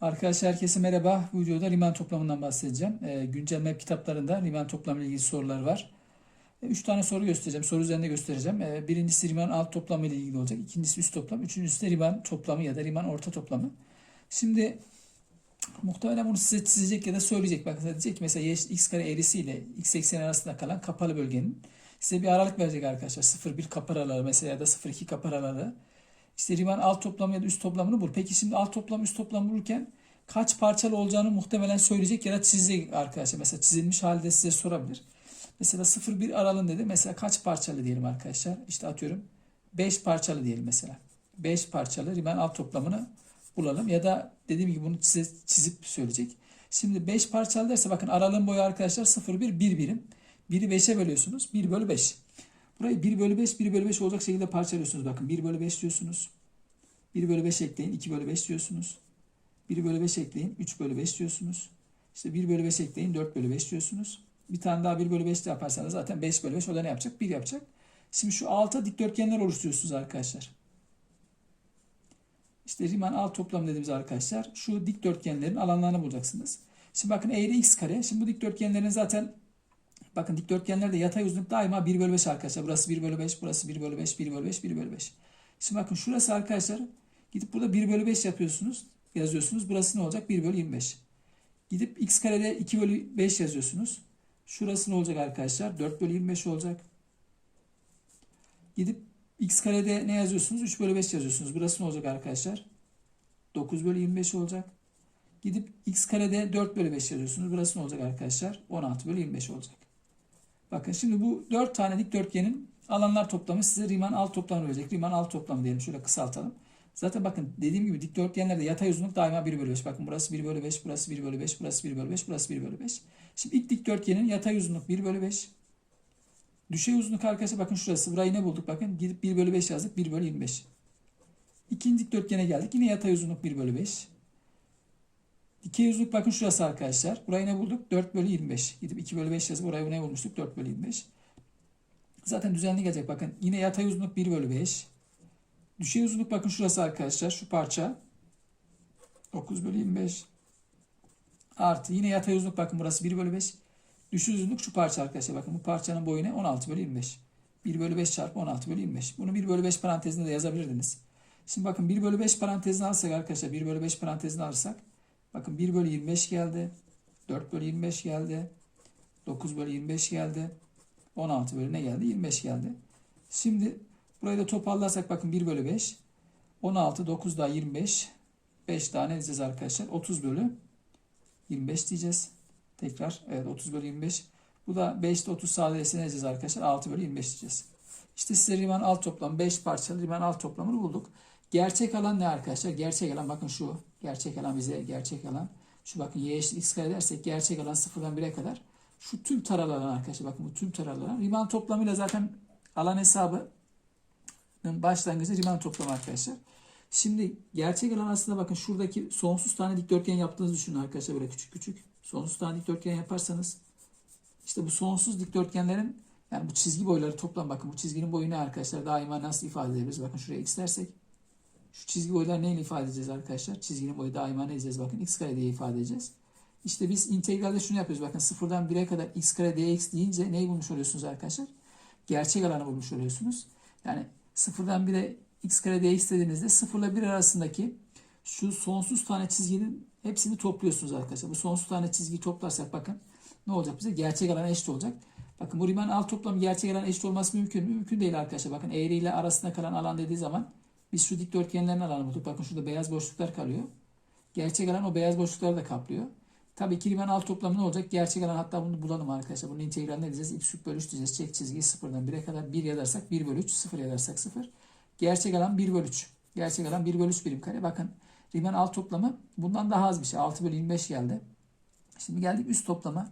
Arkadaşlar herkese merhaba. Bu videoda Riemann toplamından bahsedeceğim. Ee, güncel map kitaplarında Riemann toplamı ile ilgili sorular var. 3 tane soru göstereceğim. Soru üzerinde göstereceğim. Ee, birincisi Riemann alt toplamı ile ilgili olacak. İkincisi üst toplam. Üçüncüsü de Riemann toplamı ya da Riemann orta toplamı. Şimdi muhtemelen bunu size çizecek ya da söyleyecek. Bakın diyecek ki mesela x kare eğrisi ile x ekseni arasında kalan kapalı bölgenin size bir aralık verecek arkadaşlar. 0,1 kapı aralığı mesela ya da 0,2 kapı aralığı. İşte Riemann alt toplamı ya da üst toplamını bul. Peki şimdi alt toplam üst toplam bulurken kaç parçalı olacağını muhtemelen söyleyecek ya da çizecek arkadaşlar. Mesela çizilmiş halde size sorabilir. Mesela 0-1 aralığın dedi. Mesela kaç parçalı diyelim arkadaşlar. İşte atıyorum 5 parçalı diyelim mesela. 5 parçalı Riemann alt toplamını bulalım. Ya da dediğim gibi bunu size çizip söyleyecek. Şimdi 5 parçalı derse bakın aralığın boyu arkadaşlar 0-1 1 birim. 1'i 5'e bölüyorsunuz. 1 bölü 5. Burayı 1 bölü 5, 1 bölü 5 olacak şekilde parçalıyorsunuz. Bakın 1 bölü 5 diyorsunuz. 1 bölü 5 ekleyin. 2 bölü 5 diyorsunuz. 1 bölü 5 ekleyin. 3 bölü 5 diyorsunuz. İşte 1 bölü 5 ekleyin. 4 bölü 5 diyorsunuz. Bir tane daha 1 bölü 5 de yaparsanız zaten 5 bölü 5 o da ne yapacak? 1 yapacak. Şimdi şu alta dikdörtgenler oluşturuyorsunuz arkadaşlar. İşte Riemann alt toplam dediğimiz arkadaşlar şu dikdörtgenlerin alanlarını bulacaksınız. Şimdi bakın eğri x kare. Şimdi bu dikdörtgenlerin zaten bakın dikdörtgenlerde yatay uzunluk daima 1 bölü 5 arkadaşlar. Burası 1 bölü 5, burası 1 bölü 5, 1 bölü 5, 1 bölü 5. Şimdi bakın şurası arkadaşlar gidip burada 1 bölü 5 yapıyorsunuz. Yazıyorsunuz. Burası ne olacak? 1 bölü 25. Gidip x karede 2 bölü 5 yazıyorsunuz. Şurası ne olacak arkadaşlar? 4 bölü 25 olacak. Gidip x karede ne yazıyorsunuz? 3 bölü 5 yazıyorsunuz. Burası ne olacak arkadaşlar? 9 bölü 25 olacak. Gidip x karede 4 bölü 5 yazıyorsunuz. Burası ne olacak arkadaşlar? 16 bölü 25 olacak. Bakın şimdi bu 4 tane dikdörtgenin alanlar toplamı size Riemann alt toplamı verecek. Riemann alt toplamı diyelim. Şöyle kısaltalım. Zaten bakın dediğim gibi dikdörtgenlerde yatay uzunluk daima 1 bölü 5. Bakın burası 1 bölü 5, burası 1 bölü 5, burası 1 bölü 5, burası 1 bölü 5. Şimdi ilk dikdörtgenin yatay uzunluk 1 bölü 5. Düşey uzunluk arkadaşlar bakın şurası. Burayı ne bulduk? Bakın gidip 1 bölü 5 yazdık. 1 bölü 25. İkinci dikdörtgene geldik. Yine yatay uzunluk 1 bölü 5. Dikey uzunluk bakın şurası arkadaşlar. Burayı ne bulduk? 4 bölü 25. Gidip 2 bölü 5 yazıp burayı ne bulmuştuk? 4 bölü 25. Zaten düzenli gelecek bakın. Yine yatay uzunluk 1 bölü 5. Düşey uzunluk bakın şurası arkadaşlar. Şu parça. 9 bölü 25. Artı yine yatay uzunluk bakın burası 1 bölü 5. Düşey uzunluk şu parça arkadaşlar. Bakın bu parçanın boyu ne? 16 bölü 25. 1 bölü 5 çarpı 16 bölü 25. Bunu 1 bölü 5 parantezinde de yazabilirdiniz. Şimdi bakın 1 bölü 5 parantezini alırsak arkadaşlar 1 bölü 5 parantezini alırsak bakın 1 bölü 25 geldi. 4 bölü 25 geldi. 9 bölü 25 geldi. 16 bölü ne geldi? 25 geldi. Şimdi burayı da toparlarsak bakın 1 bölü 5. 16, 9 daha 25. 5 tane diyeceğiz arkadaşlar. 30 bölü 25 diyeceğiz. Tekrar evet 30 bölü 25. Bu da 5 ile 30 sadeleşse ne diyeceğiz arkadaşlar? 6 bölü 25 diyeceğiz. İşte size Riemann alt toplam 5 parçalı Riemann alt toplamını bulduk. Gerçek alan ne arkadaşlar? Gerçek alan bakın şu. Gerçek alan bize gerçek alan. Şu bakın y eşit x kare dersek gerçek alan 0'dan 1'e kadar. Şu tüm taralı alan arkadaşlar. Bakın bu tüm taralı alan. Riemann toplamıyla zaten alan hesabı başlangıcı Riemann toplamı arkadaşlar. Şimdi gerçek alan aslında bakın şuradaki sonsuz tane dikdörtgen yaptığınızı düşünün arkadaşlar böyle küçük küçük. Sonsuz tane dikdörtgen yaparsanız işte bu sonsuz dikdörtgenlerin yani bu çizgi boyları toplam bakın bu çizginin boyu ne arkadaşlar daima nasıl ifade edebiliriz? Bakın şuraya x dersek şu çizgi boyları neyle ifade edeceğiz arkadaşlar? Çizginin boyu daima ne diyeceğiz? Bakın x kare diye ifade edeceğiz. İşte biz integralde şunu yapıyoruz. Bakın sıfırdan 1'e kadar x kare dx deyince neyi bulmuş oluyorsunuz arkadaşlar? Gerçek alanı bulmuş oluyorsunuz. Yani sıfırdan 1'e x kare dx dediğinizde 0 ile 1 arasındaki şu sonsuz tane çizginin hepsini topluyorsunuz arkadaşlar. Bu sonsuz tane çizgiyi toplarsak bakın ne olacak bize? Gerçek alan eşit olacak. Bakın bu Riemann alt toplamı gerçek alan eşit olması mümkün mü? Mümkün değil arkadaşlar. Bakın eğri ile arasında kalan alan dediği zaman biz şu dikdörtgenlerin alanı bulduk. Bakın şurada beyaz boşluklar kalıyor. Gerçek alan o beyaz boşlukları da kaplıyor. Tabii ki Riemann alt toplamı ne olacak? Gerçek alan hatta bunu bulalım arkadaşlar. Bunun integralini x küp bölü 3 diyeceğiz. Çek çizgiyi sıfırdan 1'e kadar 1 yazarsak 1 bölü 3, 0 yazarsak 0. Gerçek alan 1 bölü 3. Gerçek alan 1 bölü 3 birim kare. Bakın Riemann alt toplamı bundan daha az bir şey. 6 bölü 25 geldi. Şimdi geldik üst toplama.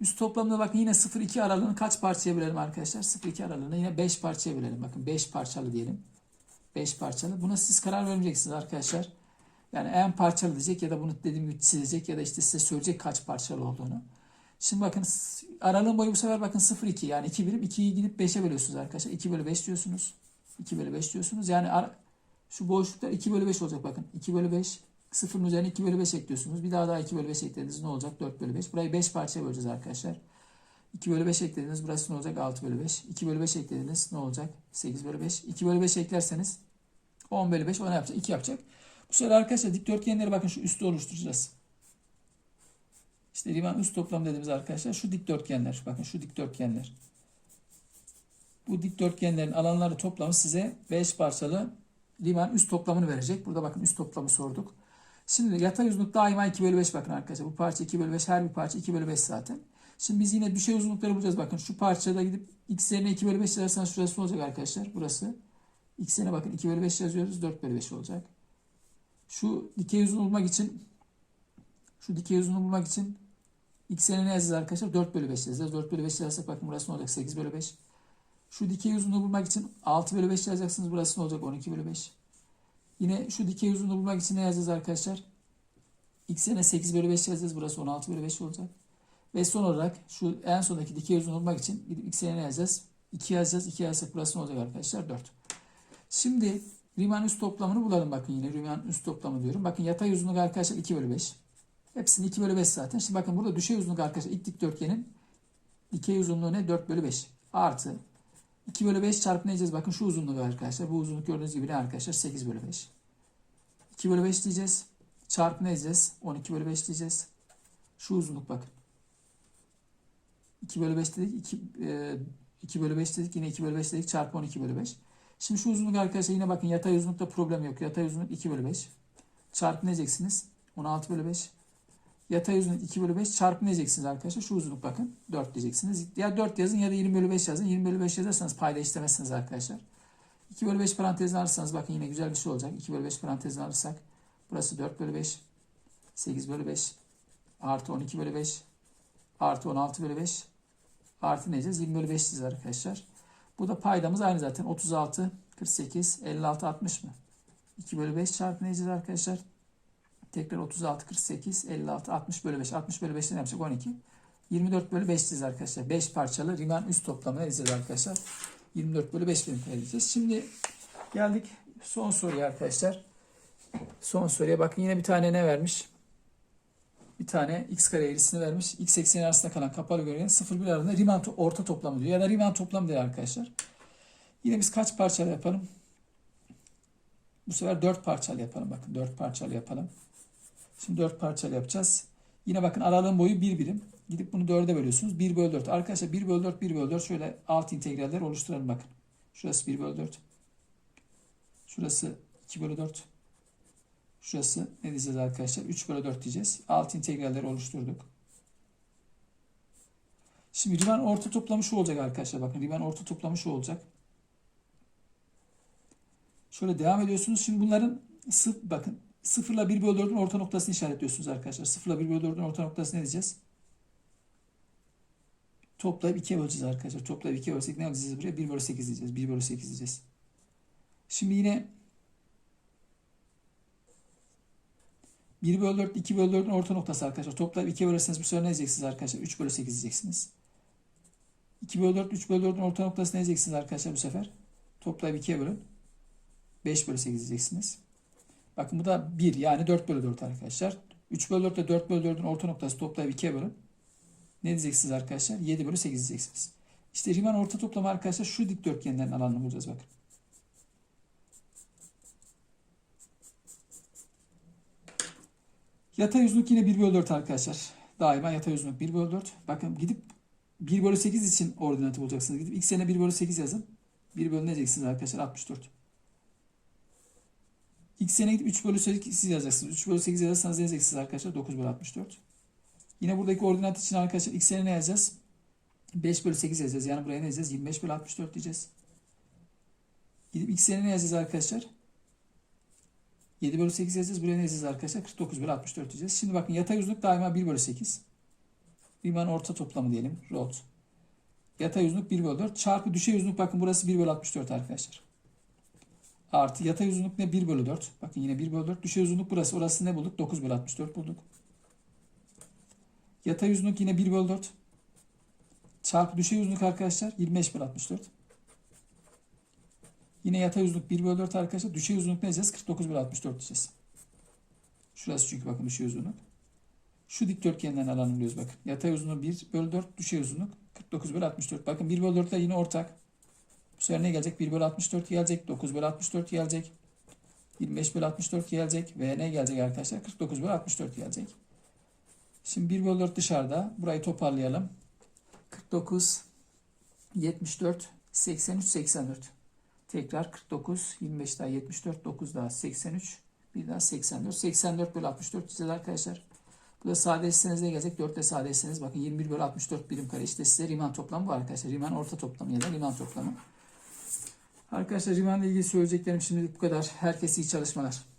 Üst toplamda bakın yine 0-2 aralığını kaç parçaya bölelim arkadaşlar? 0-2 aralığını yine 5 parçaya bölelim. Bakın 5 parçalı diyelim. 5 parçalı. Buna siz karar vermeyeceksiniz arkadaşlar. Yani en parçalı diyecek ya da bunu dediğim gibi çizecek ya da işte size söyleyecek kaç parçalı olduğunu. Şimdi bakın aralığın boyu bu sefer bakın 0-2 yani 2 birim 2'yi gidip 5'e bölüyorsunuz arkadaşlar. 2 bölü 5 diyorsunuz. 2 bölü 5 diyorsunuz. Yani şu boşluklar 2 bölü 5 olacak bakın. 2 bölü 5 Sıfırın üzerine 2 bölü 5 ekliyorsunuz. Bir daha daha 2 bölü 5 eklediniz ne olacak? 4 bölü 5. Burayı 5 parçaya böleceğiz arkadaşlar. 2 bölü 5 eklediniz. Burası ne olacak? 6 bölü 5. 2 bölü 5 eklediniz. Ne olacak? 8 bölü 5. 2 bölü 5 eklerseniz 10 bölü 5 o ne yapacak? 2 yapacak. Bu sefer arkadaşlar dikdörtgenleri bakın şu üstü oluşturacağız. İşte Riemann üst toplam dediğimiz arkadaşlar şu dikdörtgenler. Bakın şu dikdörtgenler. Bu dikdörtgenlerin alanları toplamı size 5 parçalı Riemann üst toplamını verecek. Burada bakın üst toplamı sorduk. Şimdi yatay uzunluk daima 2 bölü 5 bakın arkadaşlar. Bu parça 2 bölü 5 her bir parça 2 bölü 5 zaten. Şimdi biz yine düşey uzunlukları bulacağız. Bakın şu parçada gidip x yerine 2 bölü 5 yazarsanız şurası olacak arkadaşlar? Burası. X bakın 2 bölü 5 yazıyoruz. 4 bölü 5 olacak. Şu dikey uzunluğu bulmak için şu dikey uzunluğu bulmak için x ne yazacağız arkadaşlar? 4 bölü 5 yazacağız. 4 bölü 5 yazarsak bakın burası ne olacak? 8 bölü 5. Şu dikey uzunluğu bulmak için 6 bölü 5 yazacaksınız. Burası ne olacak? 12 bölü 5. Yine şu dikey uzunluğu bulmak için ne yazacağız arkadaşlar? X yerine 8 bölü 5 yazacağız. Burası 16 bölü 5 olacak. Ve son olarak şu en sondaki dikey uzunluğu bulmak için gidip X yerine ne yazacağız? 2 yazacağız. 2 yazarsak burası ne olacak arkadaşlar? 4. Şimdi Riemann üst toplamını bulalım bakın yine. Riemann üst toplamı diyorum. Bakın yatay uzunluk arkadaşlar 2 bölü 5. Hepsinin 2 bölü 5 zaten. Şimdi bakın burada düşey uzunluk arkadaşlar ilk dikdörtgenin dikey uzunluğu ne? 4 bölü 5. Artı 2 bölü 5 çarpı ne diyeceğiz? Bakın şu uzunluğu arkadaşlar. Bu uzunluk gördüğünüz gibi ne arkadaşlar? 8 bölü 5. 2 bölü 5 diyeceğiz. Çarpı ne diyeceğiz? 12 bölü 5 diyeceğiz. Şu uzunluk bakın. 2 bölü 5 dedik. 2, e, 2 bölü 5 dedik. Yine 2 bölü 5 dedik. Çarpı 12 bölü 5. Şimdi şu uzunluk arkadaşlar yine bakın yatay uzunlukta problem yok. Yatay uzunluk 2 bölü 5. Çarpı ne diyeceksiniz? 16 bölü 5. Yatay uzunluk 2 bölü 5 çarpı ne diyeceksiniz arkadaşlar? Şu uzunluk bakın 4 diyeceksiniz. Ya 4 yazın ya da 20 bölü 5 yazın. 20 bölü 5 yazarsanız payda istemezsiniz arkadaşlar. 2 bölü 5 parantezini alırsanız bakın yine güzel bir şey olacak. 2 bölü 5 parantezini alırsak burası 4 bölü 5. 8 bölü 5 artı 12 bölü 5 artı 16 bölü 5 artı ne diyeceğiz? 20 bölü 5 diyeceğiz arkadaşlar. Bu da paydamız aynı zaten. 36, 48, 56, 60 mı? 2 bölü 5 çarpı ne diyeceğiz arkadaşlar? Tekrar 36, 48, 56, 60 bölü 5. 60 bölü 5'te ne yapacak? 12. 24 bölü 5 diyeceğiz arkadaşlar. 5 parçalı Riemann üst toplamını edeceğiz arkadaşlar. 24 bölü 5 birim edeceğiz. Şimdi geldik son soruya arkadaşlar. Son soruya bakın yine bir tane ne vermiş? Bir tane x kare eğrisini vermiş. X ekseni arasında kalan kapalı görünen 0 1 arasında Riemann to- orta toplamı diyor. Ya da Riemann toplamı diyor arkadaşlar. Yine biz kaç parçalı yapalım? Bu sefer 4 parçalı yapalım. Bakın 4 parçalı yapalım. Şimdi 4 parçalı yapacağız. Yine bakın aralığın boyu 1 birim. Gidip bunu 4'e bölüyorsunuz. 1 bölü 4. Arkadaşlar 1 bölü 4, 1 bölü 4 şöyle alt integraller oluşturalım bakın. Şurası 1 bölü 4. Şurası 2 bölü 4. Şurası ne diyeceğiz arkadaşlar? 3 bölü 4 diyeceğiz. Alt integralleri oluşturduk. Şimdi Riemann orta toplamı şu olacak arkadaşlar. Bakın Riemann orta toplamı şu olacak. Şöyle devam ediyorsunuz. Şimdi bunların sıf bakın 0 ile 1 bölü 4'ün orta noktasını işaretliyorsunuz arkadaşlar. 0 ile 1 bölü 4'ün orta noktası ne diyeceğiz? Toplayıp 2'ye böleceğiz arkadaşlar. Toplayıp 2'ye bölsek ne yapacağız buraya? 1 bölü 8 diyeceğiz. 1 bölü 8 diyeceğiz. Şimdi yine 1 bölü 4, 2 bölü 4'ün orta noktası arkadaşlar. Toplayıp 2'ye bölerseniz bu sefer ne diyeceksiniz arkadaşlar? 3 bölü 8 diyeceksiniz. 2 bölü 4, 3 bölü 4'ün orta noktası ne diyeceksiniz arkadaşlar bu sefer? Toplayıp 2'ye bölün. 5 bölü 8 diyeceksiniz. Bakın bu da 1 yani 4 bölü 4 arkadaşlar. 3 bölü 4 ile 4 bölü 4'ün orta noktası toplayıp 2'ye bölün. Ne diyeceksiniz arkadaşlar? 7 bölü 8 diyeceksiniz. İşte Riemann orta toplamı arkadaşlar şu dikdörtgenlerin alanını bulacağız bakın. Yatay uzunluk yine 1 bölü 4 arkadaşlar. Daima yatay uzunluk 1 bölü 4. Bakın gidip 1 bölü 8 için ordinatı bulacaksınız. Gidip x yerine 1 bölü 8 yazın. 1 bölü ne diyeceksiniz arkadaşlar? 64. X yerine gidip 3 bölü 8 yazacaksınız. 3 bölü 8 yazarsanız ne diyeceksiniz arkadaşlar? 9 bölü 64. Yine buradaki ordinat için arkadaşlar x yerine ne yazacağız? 5 bölü 8 yazacağız. Yani buraya ne yazacağız? 25 bölü 64 diyeceğiz. Gidip x yerine ne yazacağız arkadaşlar? 7 bölü 8 yazacağız. Buraya ne yazacağız arkadaşlar? 49 bölü 64 diyeceğiz. Şimdi bakın yatay uzunluk daima 1 bölü 8. Riemann orta toplamı diyelim. Rot. Yatay uzunluk 1 bölü 4. Çarpı düşey uzunluk bakın burası 1 bölü 64 arkadaşlar. Artı yatay uzunluk ne? 1 bölü 4. Bakın yine 1 bölü 4. Düşey uzunluk burası. Orası ne bulduk? 9 bölü 64 bulduk. Yatay uzunluk yine 1 bölü 4. Çarpı düşey uzunluk arkadaşlar 25 bölü 64. Yine yatay uzunluk 1 bölü 4 arkadaşlar. Düşey uzunluk ne diyeceğiz? 49 bölü 64 diyeceğiz. Şurası çünkü bakın düşey uzunluk. Şu dikdörtgenden alanı buluyoruz bakın. Yatay uzunluğu 1 bölü 4 düşey uzunluk 49 bölü 64. Bakın 1 bölü 4'ler yine ortak. Bu sefer ne gelecek? 1 bölü 64 gelecek. 9 bölü 64 gelecek. 25 bölü 64 gelecek. Ve ne gelecek arkadaşlar? 49 bölü 64 gelecek. Şimdi 1 bölü 4 dışarıda. Burayı toparlayalım. 49, 74, 83, 84. Tekrar 49, 25 daha 74, 9 daha 83, bir daha 84. 84 bölü 64 güzel arkadaşlar. Bu da sadeleşseniz ne gelecek? 4 ile sadeleşseniz bakın 21 bölü 64 birim kare. İşte size Riemann toplamı bu arkadaşlar. Riemann orta toplamı ya da Riemann toplamı. Arkadaşlar Riemann ile ilgili söyleyeceklerim şimdilik bu kadar. Herkese iyi çalışmalar.